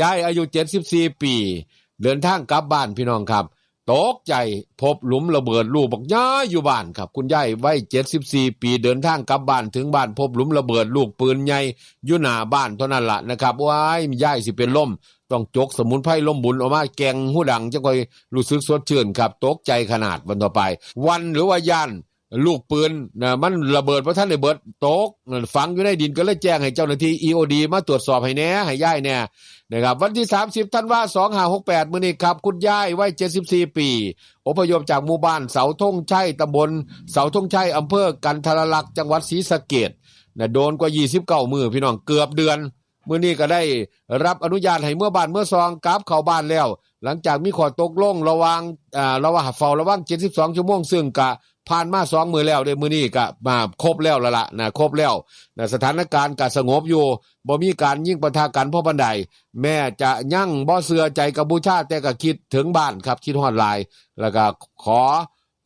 ยายอายุ74ปี เดินทางกลับบ้านพี่น้องครับ ตกใจพบหลุมระเบิดลูกบอกย้ายอยู่บ้านครับ คุณยายวัย74ปี เดินทางกลับบ้านถึงบ้านพบหลุมระเบิดลูกปืนใหญ่อยู่หน้าบ้านเท่านั้นละนะครับว้ายยายสิเป็นลมต้องจกสมุนไพรล้มบุญออกมาแกงหูดังจะคอยรู้สึกสดชื่นครับ ตกใจขนาดวันต่อไป วันหรือว่าย่าน ลูกปืนนะมันระเบิดเพราะท่านได้เบิดตกฝังอยู่ในดินก็เลยแจ้งให้เจ้าหน้าที่ EOD มาตรวจสอบให้แน่ให้ย่ายแน่นะครับ วันที่ 30ธันว่า2568 มื้อนี้ครับ คุณย่ายวัย74 ปี อพยพจากหมู่บ้านเสาธงชัยตำบลเสาธงชัยอำเภอกันทรลักษ์จังหวัดศรีสะเกษนะโดนกว่า 29 มือพี่น้องเกือบเดือน มื่อนี้ก็ได้รับอนุญาตให้เมื่อบ้านเมื่อซองกลับเข้าบ้านแล้ว หลังจากมีข้อตกลงระวังอ่าระว่างเฝ้าระวัง 72 ชั่วโมงซึ่งกะ ผ่านมาสองมือแล้วเด้มื้อนี้ก็มาครบแล้วละละนะครบแล้วนะสถานการณ์ก็สงบอยู่บ่มีการยิ่งปะทะกันเพราะบันไดแม่จะยั่งบ่เสือใจกับบูชาแต่ก็คิดถึงบ้านครับคิดฮอดลาย แล้วก็ขอ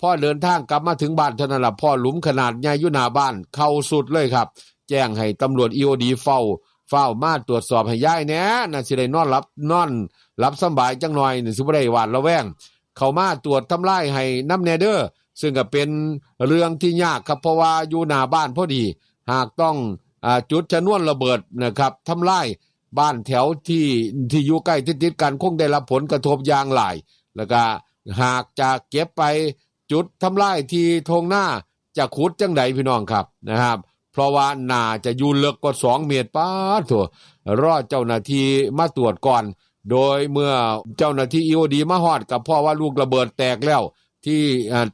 พ่อเดินทางกลับมาถึงบ้านเท่านั้นละพ่อหลุมขนาดใหญ่อยู่หน้าบ้านเข้าสุดเลยครับ แจ้งให้ตำรวจ EOD เฝ้าเฝ้ามาตรวจสอบให้ย่ายแน่น่ะสิได้นอนหลับนอนหลับสบายจังหน่อยนี่สิบ่ได้หวาดระแวงเข้ามาตรวจทำลายให้น้ำแนเดอร์ ซึ่งก็เป็นเรื่องที่ยากครับเพราะว่าอยู่หน้าบ้านพอดี หากต้องอจุดชนวนระเบิดนะครับทำลายบ้านแถวที่ที่อยู่ใกล้ติดๆกันคงได้รับผลกระทบอย่างหลาย แล้วก็หากจะเก็บไปจุดทำลายที่ทงหน้าจะขุดจังใดพี่น้องครับนะครับ เพราะว่าน่าจะยู่ลึกกว่าสองเมตรป้าถั่วรอดเจ้าหน้าที่มาตรวจก่อน โดยเมื่อเจ้าหน้าที่อีโอดีมาฮอดกับพ่อว่าลูกระเบิดแตกแล้ว ที่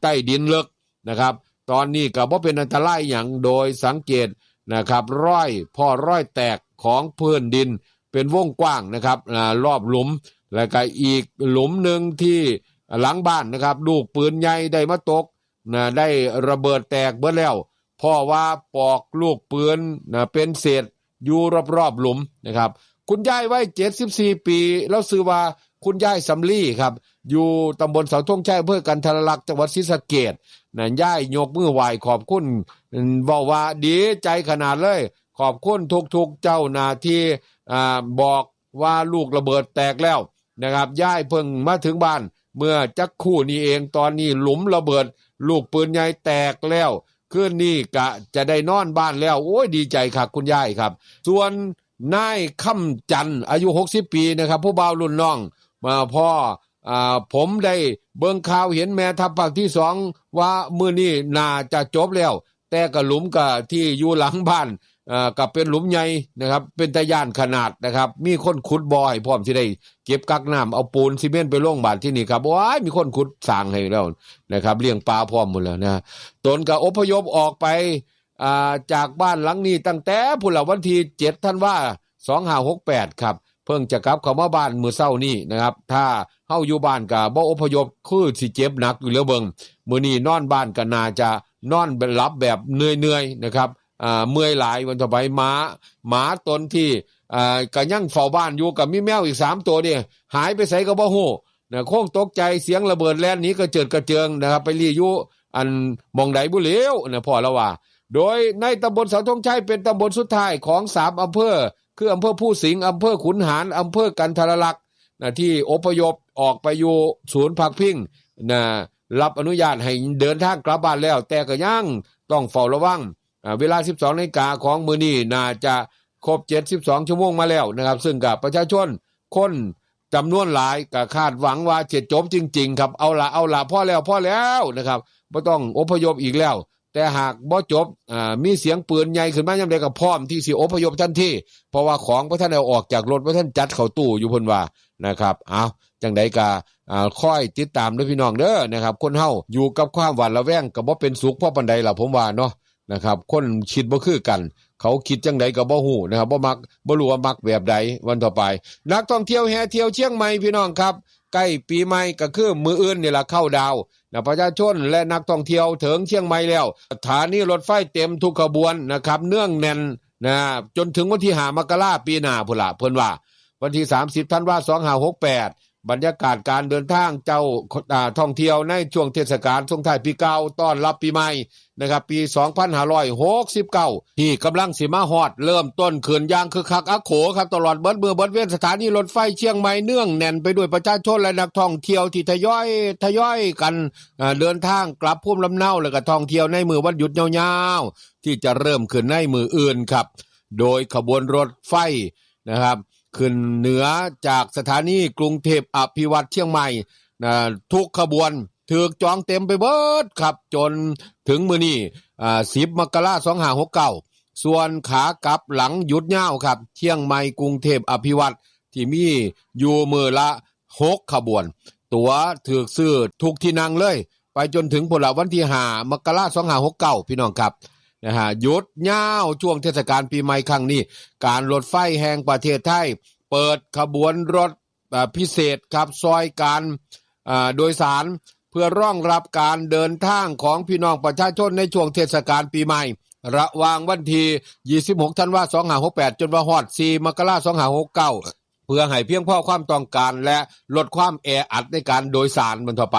ใต้ดินลึกนะครับ ตอนนี้ก็บ่เป็นอันตรายอย่างโดยสังเกตนะครับร้อยพ่อร้อยแตกของพื้นดินเป็นวงกว้างนะครับรอบหลุมแล้วก็อีกหลุมหนึ่งที่หลังบ้านนะครับลูกปืนใหญ่ได้มาตกนะได้ระเบิดแตกเบิดแล้วพ่อว่าปอกลูกปืนนะเป็นเศษอยู่รอบๆหลุมนะครับ คุณยายไว้74ปี แล้วซื้อว่า คุณยายสำลีครับ อยู่ตำบลเสาธงชัยอำเภอกันทรลักษณ์จังหวัดศรีสะเกษนะยายยกมือไหวขอบคุณบอกว่าดีใจขนาดเลย ขอบคุณทุกๆเจ้าหน้าที่อ่าบอกว่าลูกระเบิดแตกแล้วนะครับยายเพิ่งมาถึงบ้าน เมื่อจักคู่นี้เองตอนนี้หลุมระเบิด ลูกปืนใหญ่แตกแล้วคืนนี้กะจะได้นอนบ้านแล้ว โอ้ยดีใจครับคุณยายครับ ส่วนนายค่ำจันอายุ 60 ปีนะครับ ผู้บ่าวรุ่นน้อง พ่ออ่าผมได้เบิ่งข่าวเห็นแม่ทัพภาคที่สองว่ามื้อนี้น่าจะจบแล้ว แต่ก็หลุมก็ที่อยู่หลังบ้านอ่าก็เป็นหลุมใหญ่นะครับ เป็นตะย่านขนาดนะครับ มีคนขุดบ่อให้พร้อมที่ได้เก็บกักน้ำเอาปูนซีเมนต์ไปลงบ้านที่นี่ครับว้ายมีคนขุดสร้างให้แล้วนะครับเลี้ยงปลาพร้อมหมดแล้วนะตนก็อพยพออกไปอ่าจากบ้านหลังนี้ตั้งแต่พุ่นละวันที่7ธันวา2568ครับ เพิ่งจะกลับเข้ามาบ้านมือเช้านี้นะครับ ถ้าเฮาอยู่บ้านก็บ่อพยพคือสิเจ็บหนักอยู่แล้วเบิงมื้อนี้นอนบ้านก็น่าจะนอนแบบหลับแบบเหนื่อยๆนะครับอ่าเมื่อยหลายวันต่อไปหมาหมาตนที่อ่าก็ยังเฝ้าบ้านอยู่กับมีแมวอีก3ตัวเนี่ยหายไปไสก็บ่ฮู้นะคงตกใจเสียงระเบิดแล่นนี้ก็เจิดกระเจิงนะครับ ไปรีอยู่อันมองใดบุเหลวนะพ่อละว่า โดยในตำบลเสาธงชัยเป็นตำบลสุดท้ายของสามอำเภอ คืออำเภอผู้สิงห์อำเภอขุนหารอำเภอกันทรลักษณ์นะที่อพยพออกไปอยู่ศูนย์พักพิงนะรับอนุญาตให้เดินทางกลับบ้านแล้ว แต่ก็ยังต้องเฝ้าระวังอ่าเวลา 12นาฬิกาของมือนี้น่าจะครบ 72 ชั่วโมงมาแล้วนะครับ ซึ่งกับประชาชนคนจำนวนหลายก็คาดหวังว่าเจะจบจริง ๆ ครับเอาละเอาละพ่อแล้วพ่อแล้วนะครับบ่ต้องอพยพอีกแล้ว แต่หากบ่จบอ่ามีเสียงปืนใหญ่ขึ้นมายามใดก็พร้อมที่สิอพยพทันทีเพราะว่าของพระท่านเอาออกจากรถพระท่านจัดเข้าตู้อยู่เพิ่นว่านะครับเอาจังใดก็อ่าค่อยติดตามด้วยพี่น้องเด้อนะครับ คนเฮาอยู่กับความหวาดระแวงก็บ่เป็นสุขเพราะปานใดล่ะผมว่าเนาะนะครับ คนคิดบ่คือกัน เขาคิดจังใดก็บ่ฮู้นะครับบ่มักบ่รู้ว่ามักแบบใดวันต่อไป นักท่องเที่ยวแห่เที่ยวเชียงใหม่พี่น้องครับใกล้ปีใหม่ก็คือมืออื่นนี่ล่ะเข้าดาว ประชาชนและนักท่องเที่ยวถึงเชียงใหม่แล้วสถานีรถไฟเต็มทุกขบวนนะครับ เนื่องแน่นนะจนถึงวันที่หามกราปีหน้าพุ่นละเพิ่นว่า วันที่ 30ธันวาคม2568 บรรยากาศการเดินทางเจ้าท่องเที่ยวในช่วงเทศกาลส่งท้ายปีเก่าต้อนรับปีใหม่นะครับปี 2569 ที่กำลังสิมาฮอด เริ่มต้นขึ้นอย่างคือคักอักโขครับตลอดเบิดเบือเบิดเว้นสถานีรถไฟเชียงใหม่เนื่องแน่นไปด้วยประชาชนและนักท่องเที่ยวที่ทยอยทยอยกันเดินทางกลับภูมิลำเนาแล้วก็ท่องเที่ยวในมือวันหยุดยาวๆ ที่จะเริ่มขึ้นในมืออื่นครับ โดยขบวนรถไฟนะครับ ขึ้นเหนือจากสถานีกรุงเทพอภิวัตเชียงใหม่นะทุกขบวนถือจองเต็มไปเบิดครับจนถึงมือนี้อ่าสิบมกราสองหาหกเก้าส่วนขากลับหลังหยุดยาครับเชียงใหม่กรุงเทพอภิวัตที่มีอยู่มือละหกขบวน ตัวถือซื้อทุกที่นั่งเลย ไปจนถึงผลวันที่หามกราสองหาหกเก้าพี่น้องครับ นะฮะหยุดยาวช่วงเทศกาลปีใหม่ครั้งนี้ การรถไฟแห่งประเทศไทย เปิดขบวนรถพิเศษครับซอยการโดยสารเพื่อร่องรับการเดินทางของพี่น้องประชาชนในช่วงเทศกาลปีใหม่ ระวางวันที่ 26 ธันวาคม2568 จนว่าฮอด 4 มกราคม2569เพื่อให้เพียงพอความต้องการและลดความแออัดในการโดยสารบนทั่วไป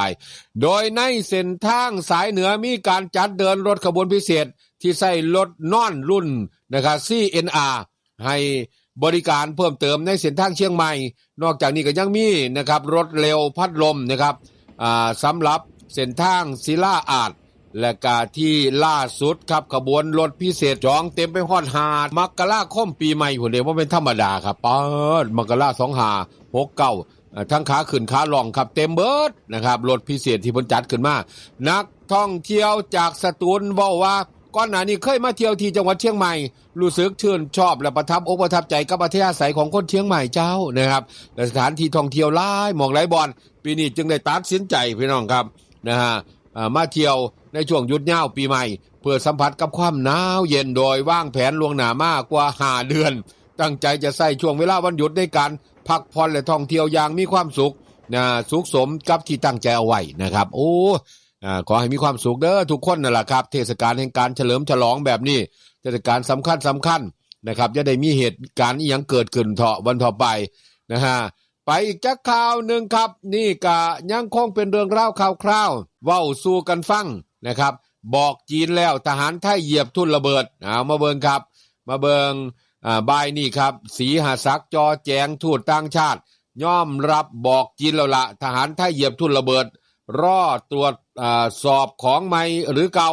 โดยในเส้นทางสายเหนือมีการจัดเดินรถขบวนพิเศษ ที่ใส่รถนอนรุ่นนะครับ CNR ให้บริการเพิ่มเติมในเส้นทางเชียงใหม่ นอกจากนี้ก็ยังมีนะครับรถเร็วพัดลมนะครับอ่าสำหรับเส้นทางศิลาอาดและกาที่ล่าสุดครับขบวนรถพิเศษจองเต็มไปฮอดหาดมกราคมปีใหม่ผมเรียกว่าเป็นธรรมดาครับเปิดมักราสองหาหกเก้าทั้งขาขึ้นขาลองครับเต็มเบิดนะครับรถพิเศษที่พนจัดขึ้นมา นักท่องเที่ยวจากสตูลเว้าว่า ก่อนหน้านี้เคยมาเที่ยวที่จังหวัดเชียงใหม่ รู้สึกชื่นชอบและประทับอกประทับใจกับประเทศอาศัยของคนเชียงใหม่เจ้านะครับและสถานที่ท่องเที่ยวหลายหมองหลายบอนปีนี้จึงได้ตัดสินใจพี่น้องครับนะฮะมาเที่ยวในช่วงหยุดยาวปีใหม่ เพื่อสัมผัสกับความหนาวเย็นโดยวางแผนล่วงหน้ามากกว่าหาเดือน ตั้งใจจะใส่ช่วงเวลาวันหยุดในการพักผ่อนและท่องเที่ยวอย่างมีความสุขนะสุขสมกับที่ตั้งใจเอาไว้นะครับ โอ้ ขอให้มีความสุขเด้อทุกคนนั่นแหละครับ เทศกาลแห่งการเฉลิมฉลองแบบนี้เทศกาลสำคัญสำคัญนะครับจะได้มีเหตุการณ์อหยังเกิดขึ้นเถาะวันต่อไปนะฮะไปอีกจักข่าวหนึ่งครับ นี่กะยังคงเป็นเรื่องราวข่าวคราวๆเว้าสู่กันฟังนะครับ บอกจีนแล้วทหารไทยเหยียบทุ่นระเบิดเอามาเบิงครับ มาเบิงอ่าบายนี่ครับ สีหาศักจอแจงทูตต่างชาติ ย่อมรับบอกจีนแล้วละทหารไทยเหยียบทุ่นระเบิด รอตรวจ สอบของใหม่หรือเก่า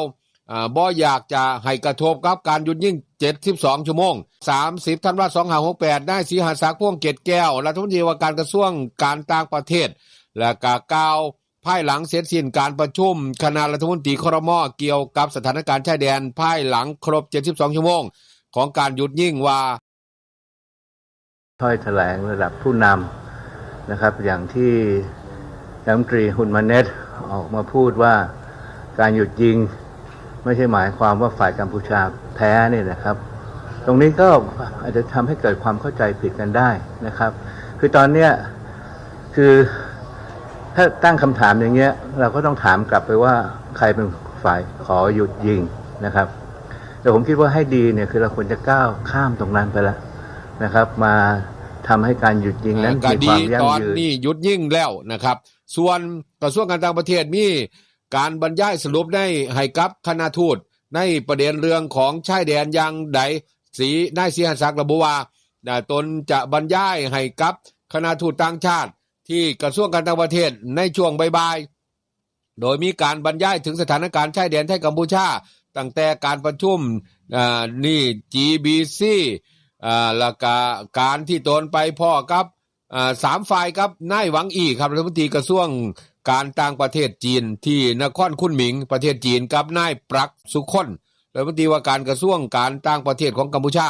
อ่าบ่อยากจะให้กระทบกับการหยุดยิ่ง 72 ชั่วโมง 30 ธันวาคม2568ได้สีหาศักดิ์พ่วงเกตแก้ว รัฐมนตรีว่าการกระทรวงการต่างประเทศ และกากล่าวภายหลังเสร็จสิ้นการประชุม คณะรัฐมนตรีครมเกี่ยวกับสถานการณ์ชายแดนภายหลังครบ 72 ชั่วโมง ของการหยุดยิ่งว่าถ้อยแถลงระดับผู้นำนะครับ อย่างที่รัฐมนตรีฮุนมาเนต ออกมาพูดว่าการหยุดยิงไม่ใช่หมายความว่าฝ่ายกัมพูชาแพ้เนี่ยนะครับ ตรงนี้ก็อาจจะทำให้เกิดความเข้าใจผิดกันได้นะครับ คือตอนเนี้ยคือถ้าตั้งคำถามอย่างเงี้ย เราก็ต้องถามกลับไปว่าใครเป็นฝ่ายขอหยุดยิงนะครับแต่ผมคิดว่าให้ดีเนี่ยคือเราควรจะก้าวข้ามตรงนั้นไปแล้วนะครับ มา ทำให้การหยุดยิงนั้นก็มีคดีวามยั่งตอนยืนนี้หยุดยิ่งแล้วนะครับ ส่วนกระทรวงการต่างประเทศมีการบรรยายสรุปในให้กับคณะทูตในประเด็นเรื่องของชายแดนยังใดสีนายสีหันศักดิ์ระบุว่าอ่าตนจะบรรยายให้กับคณะทูตต่างชาติ ที่กระทรวงการต่างประเทศในช่วงบ่ายๆโดยมีการบรรยายถึงสถานการณ์ชายแดนไทยกัมพูชาตั้งแต่การประชุมอ่านี่ GBC อ่าแล้วก็การที่ตนไปพ่อกับอ่าสามฝ่ายครับนายหวังอีครับรัฐมนตรีกระทรวงการต่างประเทศจีนที่นครคุนหมิงประเทศจีนกับนายปรักสุคนรัฐมนตรีว่าการกระทรวงการต่างประเทศของกัมพูชา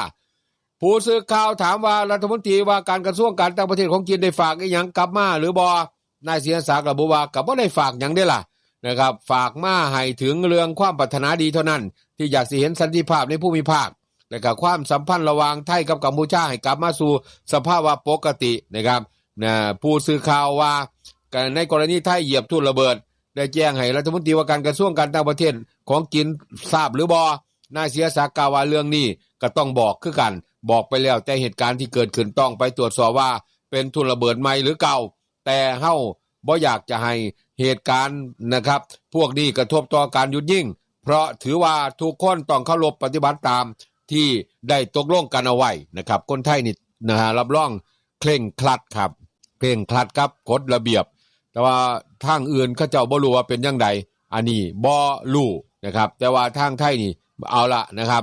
ผู้สื่อข่าวถามว่ารัฐมนตรีว่าการกระทรวงการต่างประเทศของจีนได้ฝากอีหยังกลับมาหรือบอนายเสียศักดิ์ระบุว่ากับว่าได้ฝากหยังได้ล่ะนะครับ ฝากมาให้ถึงเรื่องความปรารถนาดีเท่านั้น ที่อยากสิเห็นสันติภาพในภูมิภาค และก็ความสัมพันธ์ระหว่างไทยกับกัมพูชาให้กลับมาสู่สภาวะปกตินะครับนะผู้สื่อข่าวว่าในกรณีไทยเหยียบทุ่นระเบิด ได้แจ้งให้รัฐมนตรีว่าการกระทรวงการต่างประเทศของจีนทราบหรือบอนายเสียสากาวาเรื่องนี้ก็ต้องบอกคือกัน บอกไปแล้วแต่เหตุการณ์ที่เกิดขึ้นต้องไปตรวจสอบว่าเป็นทุนระเบิดใหม่หรือเก่า แต่เฮาบ่อยากจะให้เหตุการณ์นะครับ พวกนี้กระทบต่อการหยุดยิงเพราะถือว่าทุกคนต้องเคารพปฏิบัติตาม ที่ได้ตกลงกันเอาไว้นะครับ คนไทยนี่นะฮะรับรองเคร่งครัดครับเคร่งครัดครับกฎระเบียบ แต่ว่าทางอื่นเขาเจ้าบ่รู้ว่าเป็นยังไงอันนี้บ่รู้นะครับ แต่ว่าทางไทยนี่เอาละนะครับ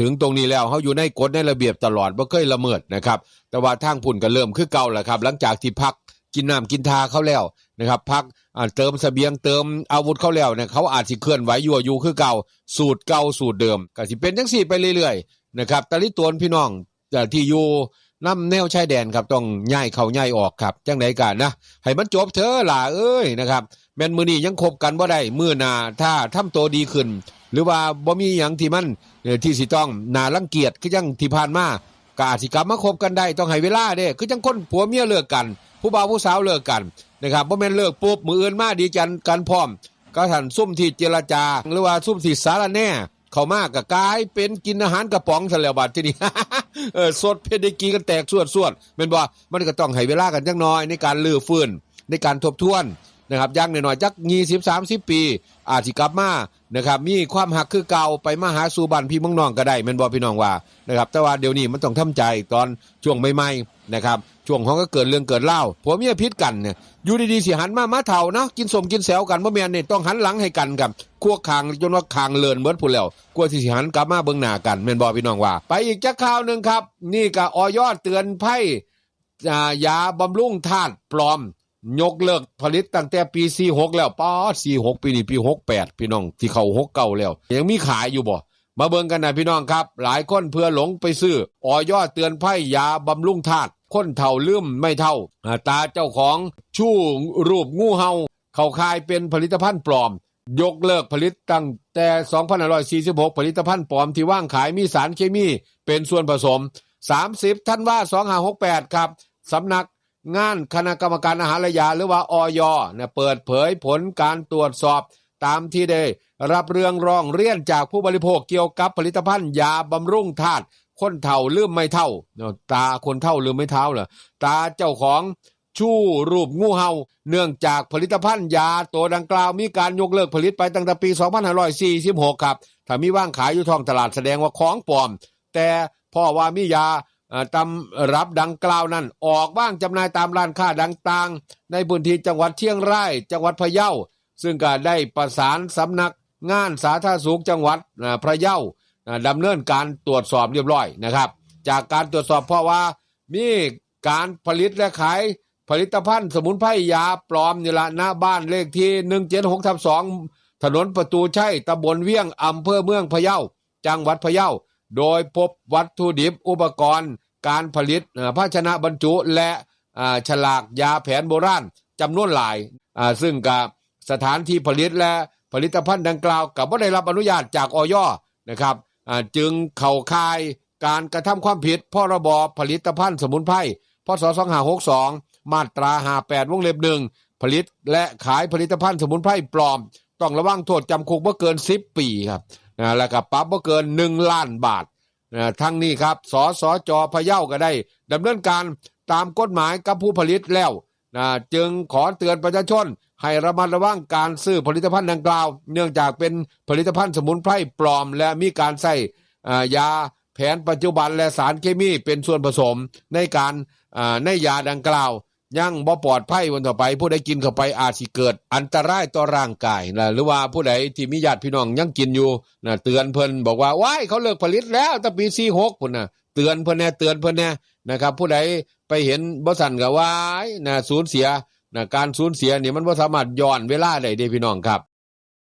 ถึงตรงนี้แล้วเขาอยู่ในกฎในระเบียบตลอดบ่เคยละเมิดนะครับ แต่ว่าทางพุ่นก็เริ่มคือเก่าแหละครับ หลังจากที่พักกินน้ำกินทาเขาแล้วนะครับ พัก อ่าเติมเสบียงเติมอาวุธเขาแล้วเนี่ยเขาอาจสิเคลื่อนไหวยั่วยุคือเก่า สูตรเก่าสูตรเดิมก็สิเป็นจังซี่ไปเรื่อยๆนะครับตะลิตวนพี่น้องที่อยู่น้ำแนวชายแดนครับต้องย้ายเข้าย้ายออกครับจังไดกันนะให้มันจบเถอะล่ะเอ้ยนะครับแม่นมือนี้ยังคบกันบ่ได้มือหน้าถ้าทำตัวดีขึ้น หรือว่าบ่มีหยังที่มันที่สิต้องน่ารังเกียจคือจังที่ผ่านมาก็อาจสิกลับมาคบกันได้ต้องให้เวลาเด้คือจังคนผัวเมียเลิกกัน ผู้บ่าวผู้สาวเลิกกัน นะครับบ่แม่นเลิกปุ๊บมืออื่นมาดีกันกันพร้อม ก็ท่านซุ่มที่เจรจา หรือว่าซุ่มที่สารแน่เข้ามากก็กลายเป็นกินอาหารกระป๋องซะแล้วบัดที่นี้เออสดเพดกีกันแตกส่วนส่วนๆแม่นบ่มันก็ต้องให้เวลากันจักน่อยในการลื้อฟื้นในการทบทวนนะครับย่างน้อยๆจัก20 30ปี อาจสิกลับมานะครับมีความหักคือเก่าไปมาหาสู่บ้านพี่มืองน้องก็ได้แม่นบ่พี่น้องว่านะครับแต่ว่าเดี๋ยวนี้มันต้องทำใจตอนช่วงใหม่ๆนะครับ ช่วงของก็เกิดเรื่องเกิดเล่าผัวเมียพิษกันเนี่ยอยู่ดีๆสิหันมามาเท่านะกินสมกินแซวกันบ่แม่นนี่ต้องหันหลังให้กันครับคั่วคางจนว่าคางเลินเหมือนผู้แล้วกลัวสิสิหันกลับมาเบิ่งหน้ากันแม่นบ่พี่น้องว่า ไปอีกจักข่าวหนึงครับ นี่ก็ออยอเตือนภัยอ่ยาบำรุงธาตุปลอมยกเลิกผลิตตั้งแต่ปี46แล้วป้อ46ปีนี้ปี68พี่น้องที่เขา69แล้วยังมีขายอยู่บ่ มาเบิ่งกันนะพี่น้องครับ หลายคนเพื่อหลงไปซื้อออยเตือนภัยยาบำรุงธาตุคนเท่าลืมไม่เท่า ตาเจ้าของชู่รูปงูเห่าเขาคายเป็นผลิตภัณฑ์ปลอม ยกเลิกผลิตตั้งแต่2546 ผลิตภัณฑ์ปลอมที่ว่างขายมีสารเคมีเป็นส่วนผสม 30ท่านว่า 2568 ครับสำนักงานคณะกรรมการอาหารและยาหรือว่าออยเนี่ยเปิดเผยผลการตรวจสอบ ตามที่ได้รับเรื่องร้องเรียนจากผู้บริโภคเกี่ยวกับผลิตภัณฑ์ยาบำรุงธาตุคนเท่าลืมไม่เท่า ตาคนเท่าลืมไม่เท่าเหรอตาเจ้าของชู่รูปงูเห่าเนื่องจากผลิตภัณฑ์ยาตัวดังกล่าวมีการยกเลิกผลิตไปตั้งแต่ปี 2546 ครับถ้ามีว่างขายอยู่ท้องตลาดแสดงว่าของปลอม แต่พ่อว่ามียาตำรับดังกล่าวนั้น ออกว่างจำหน่ายตามร้านค้าดังต่างในพื้นที่จังหวัดเชียงราย จังหวัดพะเยา ซึ่งก็ได้ประสานสำนักงานสาธารณสุขจังหวัดอ่าพะเยาอ่าดำเนินการตรวจสอบเรียบร้อยนะครับ จากการตรวจสอบเพราะว่ามีการผลิตและขายผลิตภัณฑ์สมุนไพรยาปลอมนี่ละหน้าบ้านเลขที่ 176ทับ2ถนนประตูชัยตำบลเวียงอำเภอเมืองพะเยาจังหวัดพะเยาโดยพบวัตถุดิบอุปกรณ์ การผลิตภาชนะบรรจุและฉลากยาแผนโบราณจำนวนหลายซึ่งกับ สถานที่ผลิตและผลิตภัณฑ์ดังกล่าวกับว่าได้รับอนุญาตจากออยนะครับจึงเข้าข่ายการกระทำความผิดพรบผลิตภัณฑ์สมุนไพรพศ2562 มาตรา 58 วงเล็บหนึ่งผลิตและขายผลิตภัณฑ์สมุนไพรปลอม ต้องระวังโทษจำคุกบ่เกิน 10 ปีครับอ่าแล้วก็ปรับบ่เกิน 1 ล้านบาทอ่าทั้งนี้ครับสสจพะเยาก็ได้ดำเนินการตามกฎหมายกับผู้ผลิตแล้วนะจึงขอเตือนประชาชน ให้ระมัดระวังการซื้อผลิตภัณฑ์ดังกล่าว เนื่องจากเป็นผลิตภัณฑ์สมุนไพรปลอม และมีการใส่ยาแผนปัจจุบันและสารเคมีเป็นส่วนผสมในการในยาดังกล่าว ยังบ่ปลอดภัยวันต่อไป ผู้ใดกินเข้าไปอาจสิเกิด อันตรายต่อร่างกายนะหรือว่าผู้ใดที่มีญาติพี่น้องยังกินอยู่นะเตือนเพิ่นบอกว่าว้ายเขาเลิกผลิตแล้วตั้งปี46พุ่นนะเตือนเพิ่นแน่เตือนเพิ่นแน่นะครับ ผู้ใดไปเห็นบ่สั่นก็ว้ายนะสูญเสีย นะการสูญเสียนี่มันบ่สามารถย้อนเวลาได้เด้พี่น้องครับ